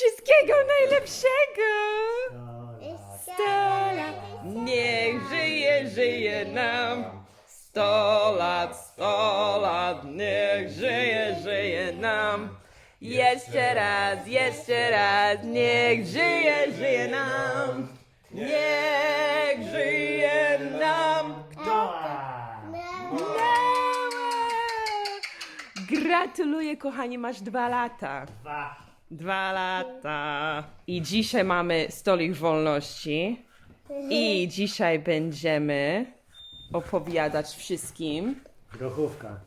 Wszystkiego najlepszego! Sto lat, niech żyje, żyje nam. Sto lat, sto lat, niech żyje, żyje nam. Jeszcze raz, jeszcze raz, niech żyje, żyje nam. Niech żyje nam. Kto? Gratuluję, kochani, masz dwa lata. Dwa. Dwa lata. I dzisiaj mamy stolik wolności. I dzisiaj będziemy opowiadać wszystkim. Grochówka.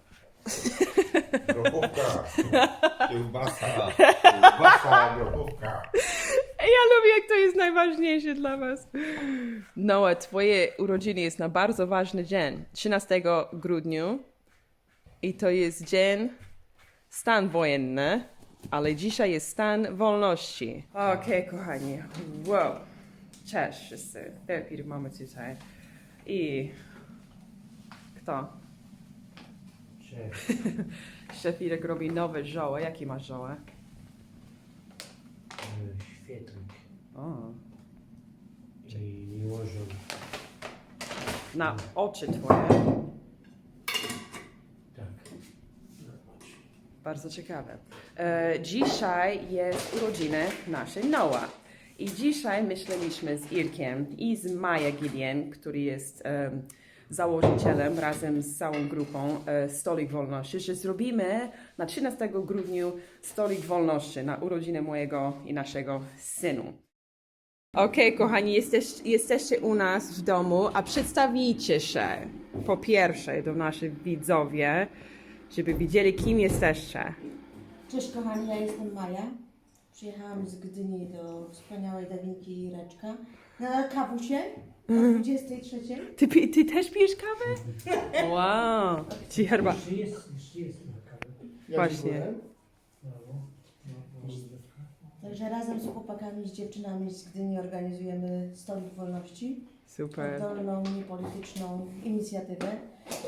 Grochówka. Kiełbasa. Kiełbasa, grochówka. Ja lubię, jak to jest najważniejsze dla Was. Noa, Twoje urodziny jest na bardzo ważny dzień. 13 grudnia. I to jest dzień stan wojenny, ale dzisiaj jest stan wolności. Okej, kochani. Wow. Cześć wszyscy. Wielki mamy tutaj. I kto? Cześć. Szefirek robi nowe żołę. Jaki masz żołę? E, Świetlik. O. I miłożą. Na oczy twoje. Tak. Bardzo ciekawe. E, dzisiaj jest urodziny naszej Noa. I dzisiaj myśleliśmy z Irkiem i z Maja Gideon, który jest em, założycielem razem z całą grupą e, Stolik Wolności, że zrobimy na 13 grudnia Stolik Wolności na urodziny mojego i naszego synu. Okej, kochani, jesteś, jesteście u nas w domu, a przedstawijcie się po pierwsze do naszych widzowie, żeby widzieli, kim jesteście. Cześć kochani, ja jestem Maja. Przyjechałam z Gdyni do wspaniałej Dawinki Reczka na kawusie o 23. Ty, pi- ty też pijesz kawę? Wow. Ci herba. Jeszcze jest, jeszcze jest na kawę. Właśnie. Brawo. No, Także razem z chłopakami, z dziewczynami z Gdyni organizujemy Stolik Wolności. Super. Oddolną, niepolityczną inicjatywę,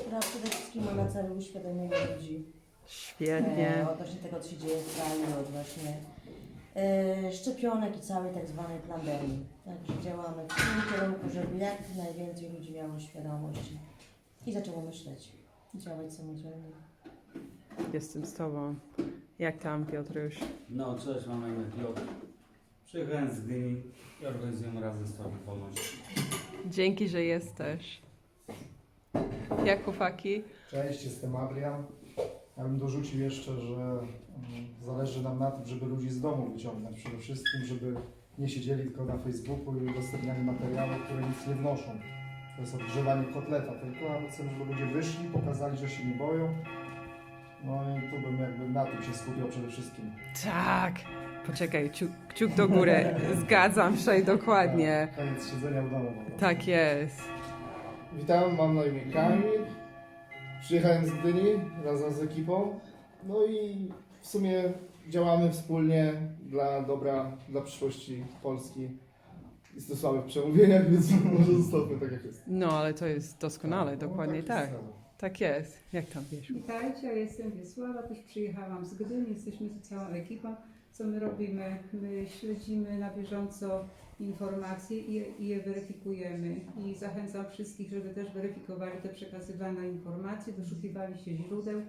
która przede wszystkim ma na celu uświadomienie ludzi Świetnie. e, odnośnie tego, co się dzieje w kraju, od właśnie e, szczepionek i całej tak zwanej pandemii. Także działamy w tym kierunku, żeby jak najwięcej ludzi miało świadomość i zaczęło myśleć, i działać samodzielnie. Jestem z tobą. Jak tam, Piotruś? No, cześć, mam na imię Piotr. Przyjechałem z Gdyni i organizujemy razem Stolik Wolności. Dzięki, że jesteś. Jak chłopaki? Cześć, jestem Adrian. Ja bym dorzucił jeszcze, że mm, zależy nam na tym, żeby ludzi z domu wyciągnąć przede wszystkim, żeby nie siedzieli tylko na Facebooku i udostępniali materiały, które nic nie wnoszą. To jest odgrzewanie kotleta tylko, a chcemy, żeby ludzie wyszli, pokazali, że się nie boją. No i tu bym jakby na tym się skupiał przede wszystkim. Tak. Poczekaj, kciuk, kciuk do góry. Zgadzam się dokładnie. Koniec siedzenia w domu. Tak jest. Witam, mam na imię Kamil. Przyjechałem z Gdyni razem z ekipą. No i w sumie działamy wspólnie dla dobra, dla przyszłości Polski. Jest to słabe w przemówieniach, więc może zostawmy tak jak jest. No, ale to jest doskonale, No, dokładnie jest tak. sprawa. Tak jest. Jak tam wiesz? Witajcie, ja jestem Wiesława, też przyjechałam z Gdyni, jesteśmy tu całą ekipą. Co my robimy? My śledzimy na bieżąco informacje i, i je weryfikujemy. I zachęcam wszystkich, żeby też weryfikowali te przekazywane informacje, doszukiwali się źródeł,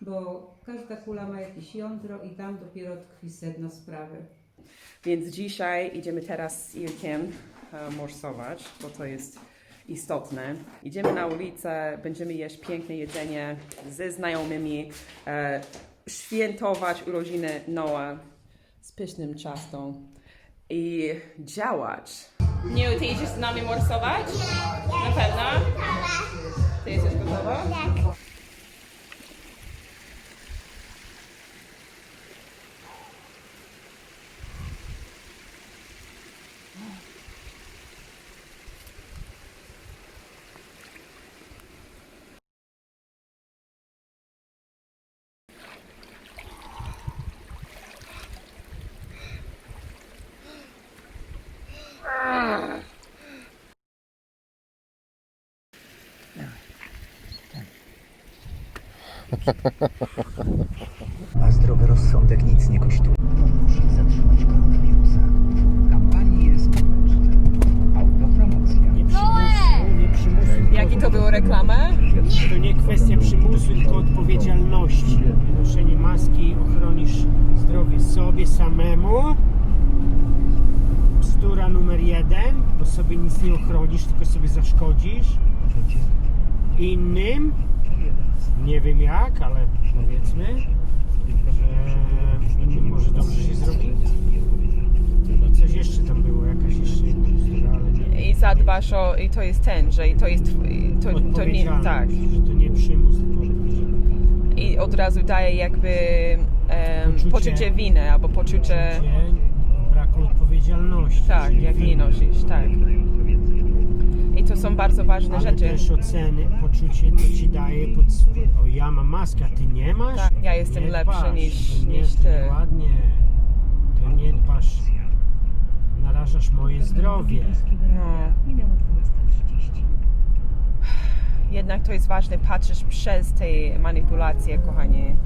bo każda kula ma jakieś jądro i tam dopiero tkwi sedno sprawy. Więc dzisiaj idziemy teraz z Irkiem e, morsować, bo to jest istotne. Idziemy na ulicę, będziemy jeść piękne jedzenie ze znajomymi, e, świętować urodziny Noa z pysznym ciastą i działać. Nie, ty idziesz z nami morsować? Na pewno? Ty jesteś gotowa? A zdrowy rozsądek nic nie kosztuje. Pomóż zatrzymać koronawirusa. Kampanii jest Autopromocja. Nie przymusu, nie przymusu. Jaki to było reklamę? To nie kwestia przymusu, tylko odpowiedzialności. Noszenie maski ochronisz zdrowie sobie samemu. Bzdura numer jeden, bo sobie nic nie ochronisz, tylko sobie zaszkodzisz. Innym nie wiem jak, ale powiedzmy, że może dobrze się zrobi. I coś jeszcze tam było, jakaś jeszcze jedna bzdura, ale nie. I zadbasz o, i to jest ten, że to jest, to, to nie, tak. że to nie przymus, tylko. I od razu daje jakby em, Poczucie- poczucie winy albo poczucie, Poczucie braku odpowiedzialności. tak, jak nie nosisz, tak. I to są bardzo ważne Ale rzeczy. też oceny, poczucie to ci daje pod... O, ja mam maskę, a ty nie masz? Tak, ja jestem nie lepszy dbasz, niż- to nie, niż ty. Ładnie, to nie dbasz, narażasz moje zdrowie. No. Jednak to jest ważne, patrzysz przez te manipulacje, kochanie.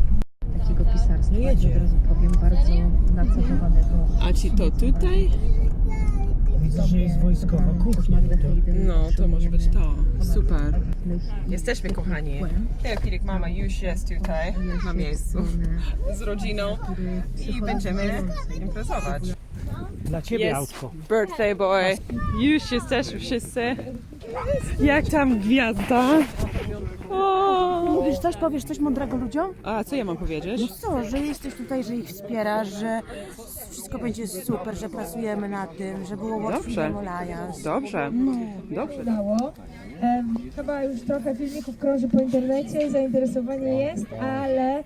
takiego pisarstwa, No jedzie. od razu powiem, bardzo nacechowanego. A ci to tutaj? Widzę, że jest wojskowa kuchnia. To... No, to może być to. Super. Jesteśmy kochani. Filip, mama już jest tutaj na miejscu z rodziną i będziemy imprezować. Dla ciebie autko. birthday boy. Już jesteśmy wszyscy. Jak tam gwiazda? Mówisz coś, powiesz coś mądrego ludziom? A co ja mam powiedzieć? No co, że jesteś tutaj, że ich wspierasz, że wszystko będzie super, że pracujemy nad tym, że było łatwiej Dobrze. Alliance. Dobrze. Dobrze. udało. Em, Chyba już trochę filmików krąży po internecie, zainteresowanie jest, ale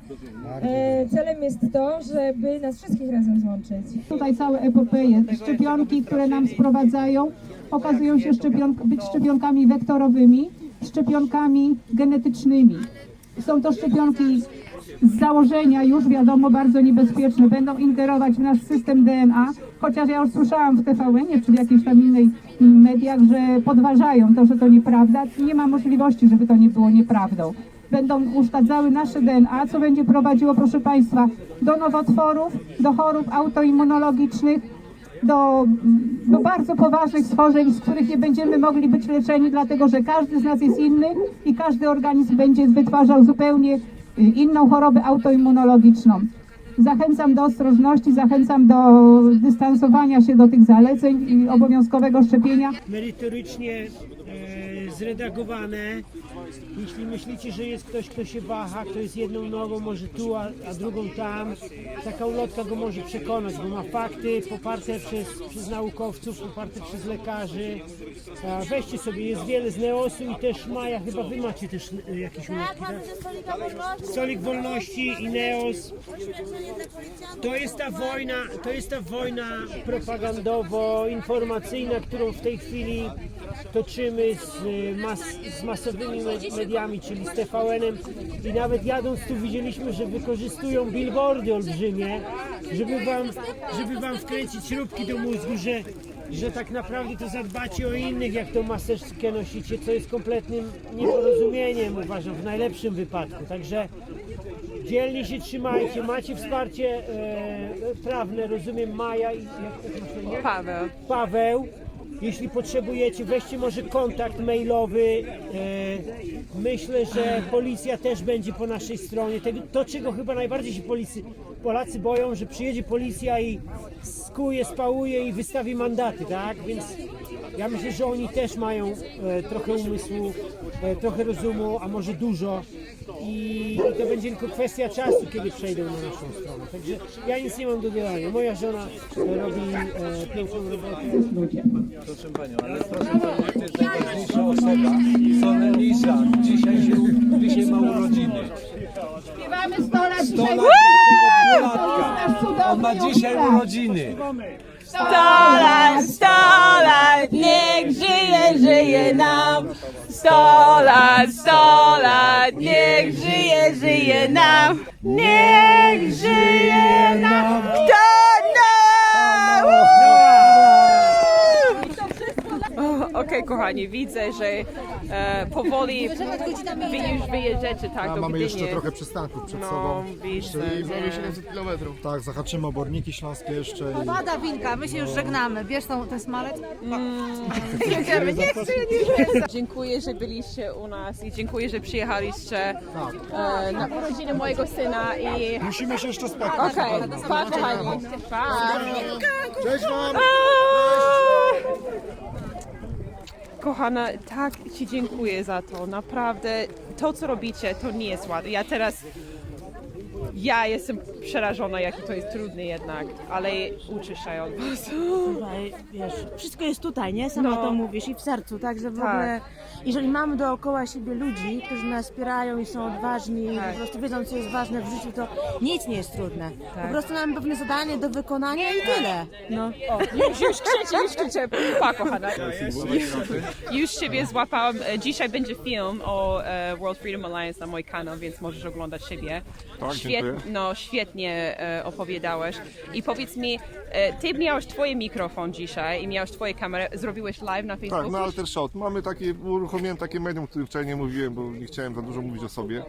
e, celem jest to, żeby nas wszystkich razem złączyć. Tutaj całe epopeje, szczepionki, które nam sprowadzają, okazują się szczepion- być szczepionkami wektorowymi, szczepionkami genetycznymi. Są to szczepionki z założenia już wiadomo bardzo niebezpieczne, będą ingerować w nasz system DNA, chociaż ja już słyszałam w TVN czy w jakiejś tam innej mediach, że podważają to, że to nieprawda. Nie ma możliwości, żeby to nie było nieprawdą. Będą uszkadzały nasze DNA, co będzie prowadziło, proszę Państwa, do nowotworów, do chorób autoimmunologicznych, do, do bardzo poważnych schorzeń, z których nie będziemy mogli być leczeni, dlatego że każdy z nas jest inny i każdy organizm będzie wytwarzał zupełnie y, inną chorobę autoimmunologiczną. Zachęcam do ostrożności, zachęcam do dystansowania się do tych zaleceń i obowiązkowego szczepienia. merytorycznie zredagowane. Jeśli myślicie, że jest ktoś, kto się waha, kto jest jedną nogą może tu, a, a drugą tam, taka ulotka go może przekonać, bo ma fakty poparte przez, przez naukowców, poparte przez lekarzy. A weźcie sobie, jest wiele z Neosu i też Maja, chyba wy macie też e, jakieś ulotki, tak? Stolik Wolności i Neos. To jest ta wojna, to jest ta wojna propagandowo-informacyjna, którą w tej chwili toczymy z, y, mas, z masowymi me- mediami, czyli z TVN-em i nawet jadąc tu widzieliśmy, że wykorzystują billboardy olbrzymie, żeby wam, żeby wam wkręcić śrubki do mózgu, że, że tak naprawdę to zadbacie o innych, jak tą maseczkę nosicie, co jest kompletnym nieporozumieniem, uważam, w najlepszym wypadku. Także Dzielnie się trzymajcie, macie wsparcie e, prawne, rozumiem Maja i jak jak masz na imię? Paweł. Paweł. Jeśli potrzebujecie, weźcie może kontakt mailowy. E, myślę, że policja też będzie po naszej stronie. To, czego chyba najbardziej się policy, Polacy boją, że przyjedzie policja i skuje, spałuje i wystawi mandaty, tak? Więc ja myślę, że oni też mają e, trochę umysłu, e, trochę rozumu, a może dużo. I, I to będzie tylko kwestia czasu, kiedy przejdą na naszą stronę. Także ja nic nie mam do dodania. Moja żona robi e, piękną robotę. Proszę Panią, ale proszę powiedzieć, że najważniejsza osoba, Sonelisa, dzisiaj się, dzisiaj ma urodziny. Śpiewamy 100 lat 100 lat dzisiaj. tego dwulatka. On ma dzisiaj urodziny. 100 lat, 100 lat, niech żyje, żyje nam. 100 lat, 100 lat, niech żyje, żyje nam. Niech żyje nam? O, Okej, kochani, widzę, że e, powoli wy już wyjeżdżacie, tak, A do mamy jeszcze Gdyni. trochę przystanków przed No, sobą. widzę, I nie. mamy 700 km. Tak, zahaczymy oborniki śląskie jeszcze. I... Pada winka, my się już żegnamy. Bierz tą, ten smalec. Jedziemy, nie chcę, nie chcę. Dziękuję, że byliście u nas i dziękuję, że przyjechaliście e, na urodziny mojego syna i... Musimy się jeszcze spotkać. Okej, pa, kochani. Pa. Cześć wam! Kochana, tak Ci dziękuję za to. Naprawdę, to co robicie, to nie jest łatwe. Ja teraz, ja jestem przerażona, jaki to jest trudny jednak, ale uczę się od Was. Tutaj, wiesz, wszystko jest tutaj, nie? Sama No. to mówisz i w sercu, także w Tak. ogóle, jeżeli mamy dookoła siebie ludzi, którzy nas wspierają i są odważni i Tak. po prostu wiedzą, co jest ważne w życiu, to nic nie jest trudne. Tak. Po prostu mamy pewne zadanie do wykonania i tyle. No. O, już, już krzyczę, już krzyczę. Pa, kochana. Już Ciebie złapałam. E, Dzisiaj będzie film o e, World Freedom Alliance na mój kanał, więc możesz oglądać siebie. Tak, dziękuję. no, świetnie e, opowiadałeś. I powiedz mi, e, Ty miałeś Twoje mikrofon dzisiaj i miałeś Twoje kamerę. Zrobiłeś live na Facebooku? Tak, na Alter Shot. Mamy takie, uruchomiłem takie medium, o którym wczoraj nie mówiłem, bo nie chciałem za dużo mówić o sobie.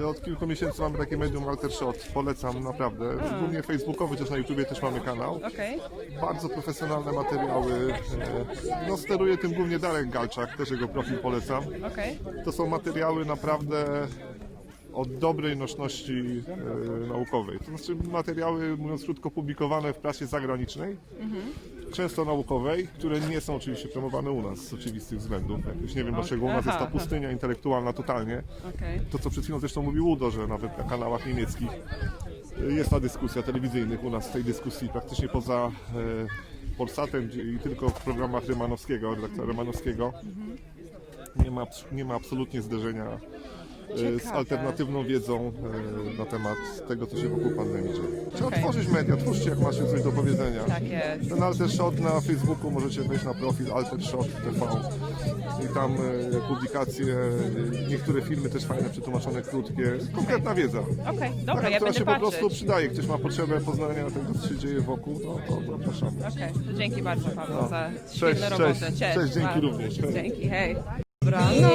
Y, Od kilku miesięcy mamy takie medium Alter Shot. Polecam naprawdę. Głównie facebookowy, też na YouTubie też mamy kanał. Okej. Bardzo profesjonalne materiały. E, No steruje tym głównie Darek Galczak, też jego profil polecam. Okej. To są materiały naprawdę o dobrej nośności e, naukowej. To znaczy materiały, mówiąc krótko, publikowane w prasie zagranicznej, często naukowej, które nie są oczywiście promowane u nas z oczywistych względów. Jakoś nie wiem dlaczego u nas jest ta pustynia intelektualna totalnie. Okej. To, co przed chwilą zresztą mówił Udo, że nawet na kanałach niemieckich e, jest ta dyskusja telewizyjnych. U nas tej dyskusji praktycznie poza e, Polsatem i tylko w programach Rymanowskiego, redaktora Rymanowskiego nie ma, nie ma absolutnie zderzenia z Ciekawe. alternatywną wiedzą e, na temat tego, co się wokół pandemii dzieje. Trzeba Okej. tworzyć media, twórzcie jak macie coś do powiedzenia. Tak jest. Ten Alter Shot na Facebooku możecie wejść na profil Alter Shot TV i tam e, publikacje, e, niektóre filmy też fajne, przetłumaczone, krótkie, konkretna wiedza. Okej, dobra, Taka, ja która się po prostu patrzeć. przydaje. Ktoś ma potrzebę poznania tego, co się dzieje wokół, to, to zapraszamy. Okej, to dzięki bardzo Paweł No. za Cześć, świetną robotę. cześć. Cześć, Cześć, dzięki również. Hej. Dzięki, hej. Dobra, no.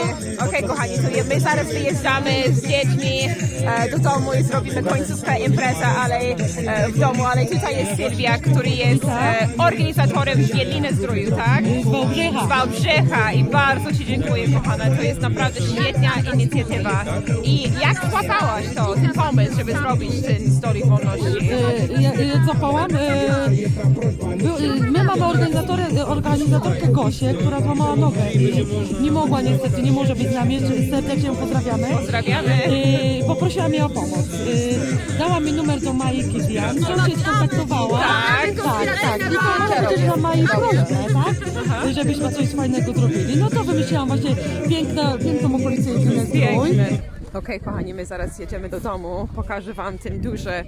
Okej, kochani, to my zaraz wyjeżdżamy z dziećmi e, do domu i zrobimy końcówkę impreza, ale e, w domu, ale tutaj jest Sylwia, który jest e, organizatorem Bieliny Zdroju, tak? Z Wałbrzycha. Z Wałbrzycha i bardzo Ci dziękuję, kochana, to jest naprawdę świetna inicjatywa. I jak złapałaś to, ten pomysł, żeby zrobić ten Story Wolności? Zapałam. My mamy organizatorkę Gosię, która złamała nogę nie mogła niestety, nie może być z nami. Serdecznie ją pozdrawiamy. Pozdrawiamy. Yy, poprosiłam jej o pomoc. Yy, dała mi numer do Mai Kidian, która się skontaktowała. Tak, tak, tak. I to też na Mai prośbę, tak? Żebyśmy coś fajnego zrobili. No to wymyśliłam właśnie piękna, piękną okolicyjkę zdrój. Piękny. Okej, kochani, my zaraz jedziemy do domu. Pokażę Wam ten duży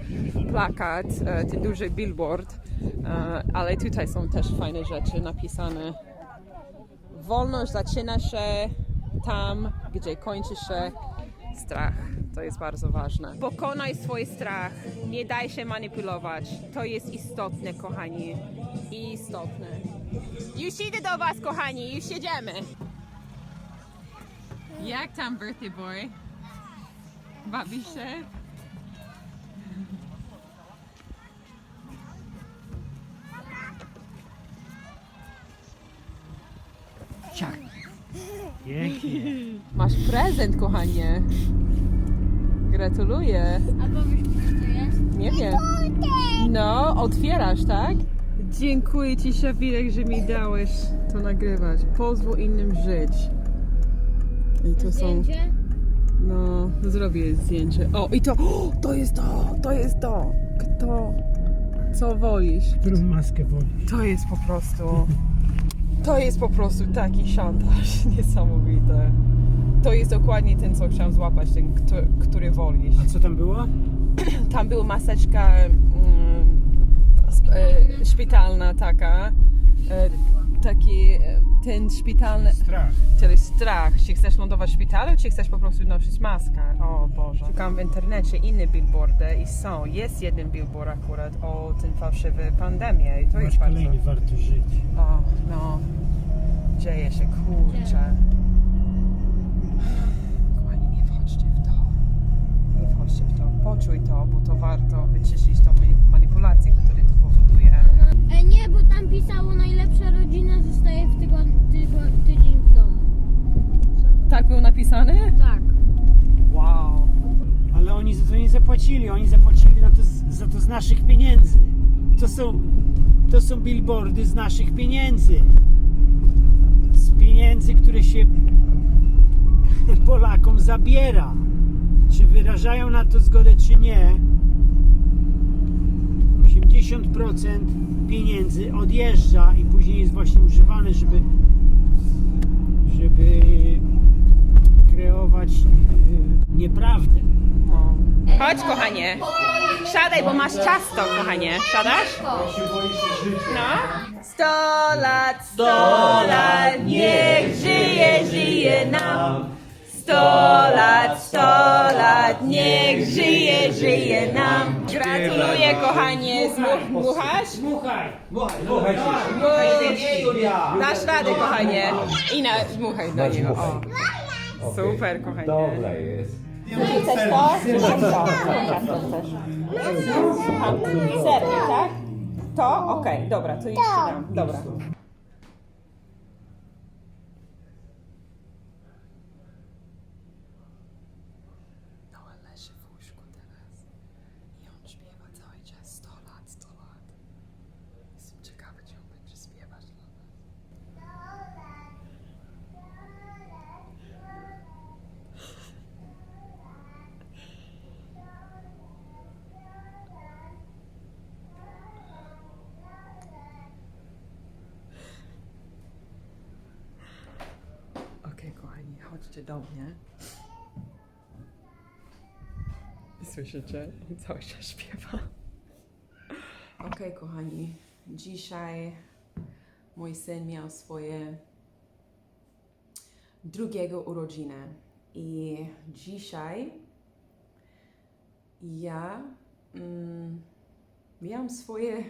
plakat, e, ten duży billboard, e, ale tutaj są też fajne rzeczy napisane. Wolność zaczyna się tam, gdzie kończy się strach. To jest bardzo ważne. Pokonaj swój strach, nie daj się manipulować. To jest istotne, kochani. Istotne. Już idę do Was, kochani, już jedziemy. Jak tam, birthday boy? Bawisz się? Pięknie. Masz prezent, kochanie. Gratuluję. A powiesz, co to jest? Nie wiem. No, otwierasz, tak? Dziękuję Ci, Szafirek, że mi dałeś to nagrywać. Pozwól innym żyć. I to są... No, zrobię zdjęcie. O, i to... O, to jest to! To jest to! Kto... Co wolisz? Którą maskę wolisz? To jest po prostu. To jest po prostu taki szantaż niesamowite. To jest dokładnie ten, co chciałam złapać, ten, który wolisz. A co tam było? Tam była maseczka mm, e, szpitalna taka, e, taki e, ten szpitalny, Strach. czyli strach. Czy chcesz lądować w szpitalu, czy chcesz po prostu nosić maskę? O Boże. Szukam w internecie inne billboardy i są. Jest jeden billboard akurat o tym fałszywej pandemii i to Masz jest bardzo... kolejny warto żyć. O, no. Dzieje się, kurczę. Kochani, nie wchodźcie w to. Nie wchodźcie w to. Poczuj to, bo to warto wyciszyć tą manipulację, powoduje. E, nie, bo tam pisało najlepsza rodzina zostaje w tygodniu, tygo, tydzień w domu. Tak było napisane? Tak. Wow. Ale oni za to nie zapłacili, oni zapłacili na to, z- za to z naszych pieniędzy. To są, to są billboardy z naszych pieniędzy. Z pieniędzy, które się Polakom zabiera. Czy wyrażają na to zgodę, czy nie, 80% pieniędzy odjeżdża i później jest właśnie używane, żeby, żeby kreować yy, nieprawdę. No. Chodź, kochanie. Siadaj, bo masz ciasto, kochanie. Siadasz? No. Sto lat, sto lat, niech żyje, żyje nam. Sto lat, sto lat, niech żyje, żyje nam. Gratuluję, kochanie. Dmuchasz? Dmuchaj! Słuchaj się. Dmuch. Dasz radę, kochanie. I na, dmuchaj do niego. O. Super, kochanie. Dobra jest. Chcesz to? Chcesz to? Ciasto chcesz. Słucham. Sernie, tak? To? Okej, dobra, to już ci dam. Dobra. Noel leży w łóżku teraz i on śpiewa cały czas 100 lat, 100 lat. Jestem ciekawy, czy on będzie śpiewać dla nas. Okej, chodźcie do mnie. Słyszycie? I cały czas śpiewa. Okej, kochani, dzisiaj mój syn miał swoje drugiego urodziny. I dzisiaj ja mm, miałam swoje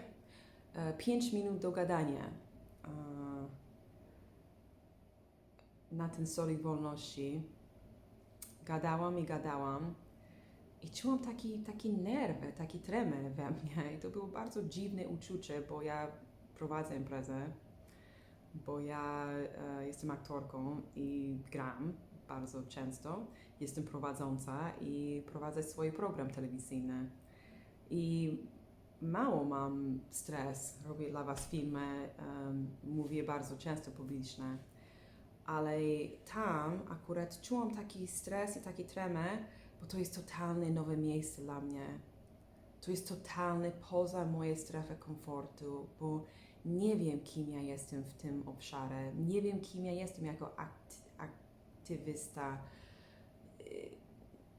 e, 5 minut do gadania. Na ten stolik wolności. Gadałam i gadałam i czułam taki, taki nerwy, taki tremę we mnie. I to było bardzo dziwne uczucie, bo ja prowadzę imprezę, bo ja e, jestem aktorką i gram bardzo często. Jestem prowadząca i prowadzę swój program telewizyjny. I mało mam stres, robię dla Was filmy, em, mówię bardzo często publicznie ale tam akurat czułam taki stres i taki tremę, bo to jest totalnie nowe miejsce dla mnie. To jest totalnie poza moje strefę komfortu, bo nie wiem, kim ja jestem w tym obszarze. Nie wiem, kim ja jestem jako akt- aktywysta. Y,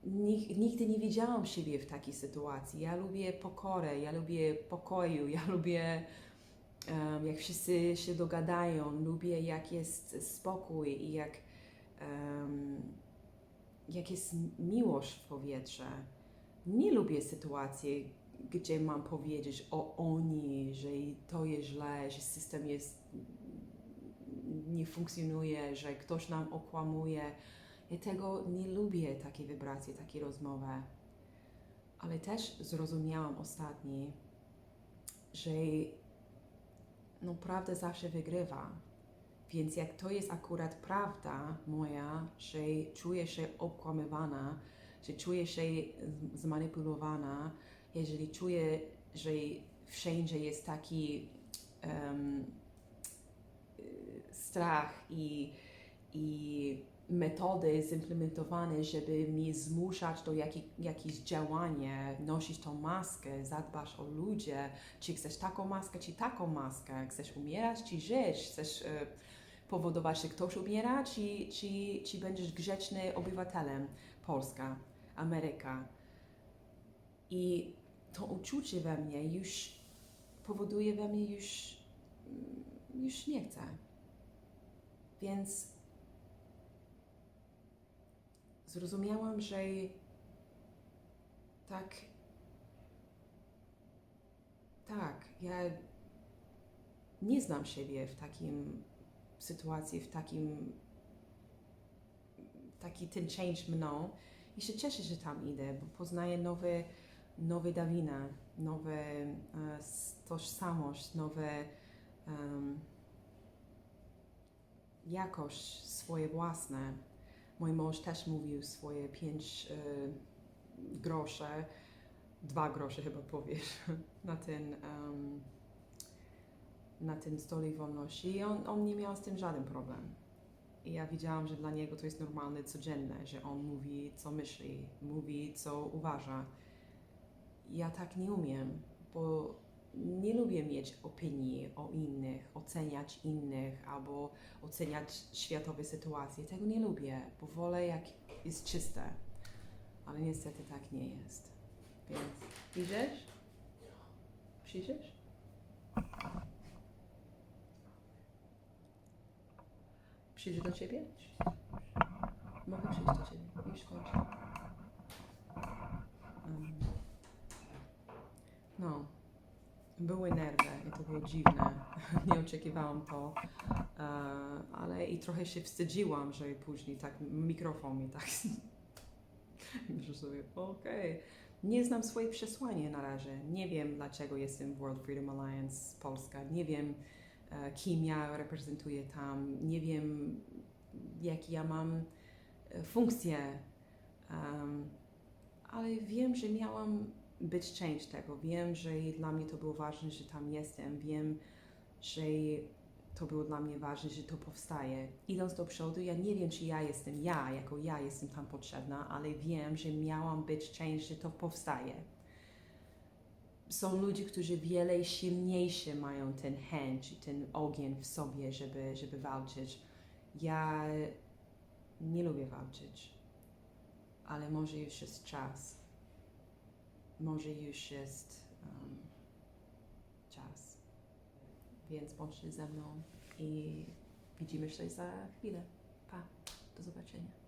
nig- Nigdy nie widziałam siebie w takiej sytuacji. Ja lubię pokorę, ja lubię pokoju, ja lubię jak wszyscy się dogadają, lubię jak jest spokój i jak, jak jest miłość w powietrze. Nie lubię sytuacji, gdzie mam powiedzieć o oni, że to jest źle, że system jest, nie funkcjonuje, że ktoś nam okłamuje. Ja tego nie lubię, takiej wibracji, takiej rozmowy. Ale też zrozumiałam ostatni, że no prawda zawsze wygrywa. Więc jak to jest akurat prawda moja, że czuję się okłamywana, że czuję się zmanipulowana, jeżeli czuję, że wszędzie jest taki y, strach i, i metody zimplementowane, żeby mnie zmuszać do jaki, jakieś nosić tą maskę, zadbasz o ludzie, czy chcesz taką maskę, czy taką maskę, chcesz umierać, czy żyć, chcesz e, powodować, że ktoś umiera, czy, czy, czy będziesz grzeczny obywatelem Polska, Ameryka. I to uczucie we mnie już powoduje we mnie już, mm, już nie chcę. Więc zrozumiałam, że tak, tak, ja nie znam siebie w takim sytuacji, w takim taki ten change mną i się cieszę, że tam idę, bo poznaję nowe, nowe Dawina, nowe s- tożsamość, nowe em, jakość swoje własne. Mój mąż też mówił swoje pięć e, grosze, dwa grosze chyba powiesz, na ten, em, na ten stolik wolności i on, on nie miał z tym żaden problem. I ja widziałam, że dla niego to jest normalne, codzienne, że on mówi, co myśli, mówi, co uważa. Ja tak nie umiem, bo nie lubię mieć opinii o innych, oceniać innych albo oceniać światowe sytuacje. Tego nie lubię, bo wolę jak jest czyste. Ale niestety tak nie jest. Więc idziesz? Przyjdziesz? Przyjdzie do ciebie? Mogę przyjść do ciebie. Już kończę. Um, no. Były nerwy i to było dziwne. Nie oczekiwałam to. E, ale i trochę się wstydziłam, że później tak mikrofon mi tak... Myślę sobie, okej. Nie znam swoje przesłanie na razie. Nie wiem, dlaczego jestem w World Freedom Alliance Polska. Nie wiem, e, kim ja reprezentuję tam. Nie wiem, jakie ja mam e, funkcje. Um, ale wiem, że miałam być część tego. Wiem, że dla mnie to było ważne, że tam jestem. Wiem, że to było dla mnie ważne, że to powstaje. Idąc do przodu, ja nie wiem, czy ja jestem ja, jako ja jestem tam potrzebna, ale wiem, że miałam być część, że to powstaje. Są ludzie, którzy wiele silniejsze mają ten chęć ten ogień w sobie, żeby, żeby walczyć. Ja nie lubię walczyć, ale może już jest czas może już jest um, czas. Więc bądźcie ze mną i widzimy się za chwilę. Pa, do zobaczenia.